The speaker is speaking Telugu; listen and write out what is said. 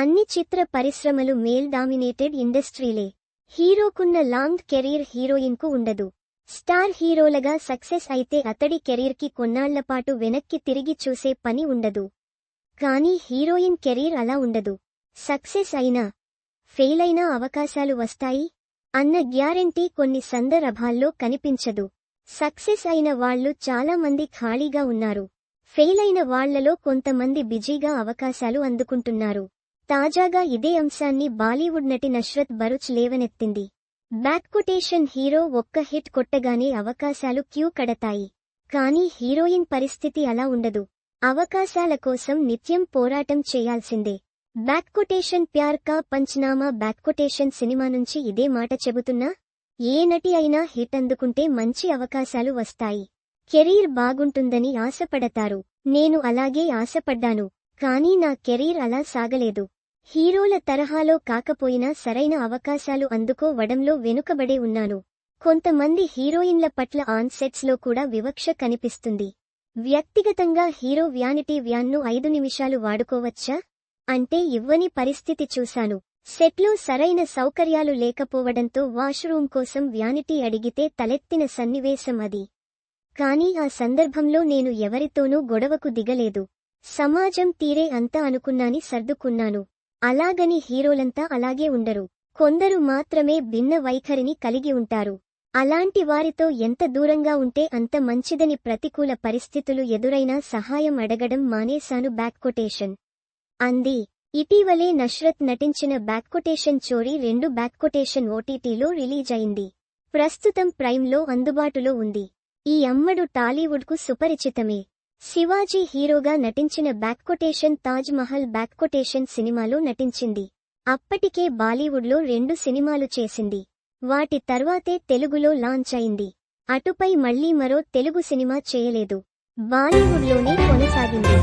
అన్ని చిత్ర పరిశ్రమలు మేల్ డామినేటెడ్ ఇండస్ట్రీలే. హీరోకున్న లాంగ్ కెరీర్ హీరోయిన్కు ఉండదు. స్టార్ హీరోలగా సక్సెస్ అయితే అతడి కెరీర్కి కొన్నాళ్ళపాటు వెనక్కి తిరిగి చూసే పని ఉండదు. కానీ హీరోయిన్ కెరీర్ అలా ఉండదు. సక్సెస్ అయినా ఫెయిల్ అయినా అవకాశాలు వస్తాయి అన్న గ్యారెంటీ కొన్ని సందర్భాల్లో కనిపించదు. సక్సెస్ అయిన వాళ్ళు చాలా మంది ఖాళీగా ఉన్నారు. ఫెయిల్ అయిన వాళ్ళలో కొంతమంది బిజీగా అవకాశాలు అందుకుంటున్నారు. తాజాగా ఇదే అంశాన్ని బాలీవుడ్ నటి నష్రత్ బరుచ్ లేవనెత్తింది. బ్యాక్కొటేషన్ హీరో ఒక్క హిట్ కొట్టగానే అవకాశాలు క్యూ కడతాయి. కానీ హీరోయిన్ పరిస్థితి అలా ఉండదు. అవకాశాల కోసం నిత్యం పోరాటం చేయాల్సిందే. బ్యాక్కొటేషన్ ప్యార్ కా పంచ్నామా బ్యాక్కొటేషన్ సినిమా నుంచి ఇదే మాట చెబుతున్నా ఏ నటి అయినా హిట్ అందుకుంటే మంచి అవకాశాలు వస్తాయి. కెరీర్ బాగుంటుందని ఆశపడతారు. నేను అలాగే ఆశపడ్డాను కానీ నా కెరీర్ అలా సాగలేదు. హీరోల తరహాలో కాకపోయినా సరైన అవకాశాలు అందుకోవడంలో వెనుకబడే ఉన్నాను. కొంతమంది హీరోయిన్ల పట్ల ఆన్ సెట్స్లో కూడా వివక్ష కనిపిస్తుంది. వ్యక్తిగతంగా హీరో వ్యానిటీ వ్యాన్ను ఐదు నిమిషాలు వాడుకోవచ్చా? అంటే ఇవ్వని పరిస్థితి చూశాను. సెట్లో సరైన సౌకర్యాలు లేకపోవడంతో వాష్రూమ్ కోసం వ్యానిటీ అడిగితే తలెత్తిన సన్నివేశం అది. కానీ ఆ సందర్భంలో నేను ఎవరితోనూ గొడవకు దిగలేదు. సమాజం తీరే అంతా అనుకున్నాని సర్దుకున్నాను. అలాగని హీరోలంతా అలాగే ఉండరు. కొందరు మాత్రమే భిన్న వైఖరిని కలిగి ఉంటారు. అలాంటి వారితో ఎంత దూరంగా ఉంటే అంత మంచిదని ప్రతికూల పరిస్థితులు ఎదురైనా సహాయం అడగడం మానేశాను బ్యాక్కొటేషన్ అంది. ఇటీవలే నష్రత్ నటించిన బ్యాక్కొటేషన్ చోరీ రెండు బ్యాక్కొటేషన్ ఓటీటీలో రిలీజ్ అయింది. ప్రస్తుతం ప్రైమ్లో అందుబాటులో ఉంది. ఈ అమ్మడు టాలీవుడ్కు సుపరిచితమే. శివాజీ హీరోగా నటించిన బ్యాక్కొటేషన్ తాజ్ మహల్ బ్యాక్కొటేషన్ సినిమాలో నటించింది. అప్పటికే బాలీవుడ్లో రెండు సినిమాలు చేసింది. వాటి తర్వాతే తెలుగులో లాంచ్ అయింది. అటుపై మళ్ళీ మరో తెలుగు సినిమా చేయలేదు. బాలీవుడ్లోనే కొనసాగింది.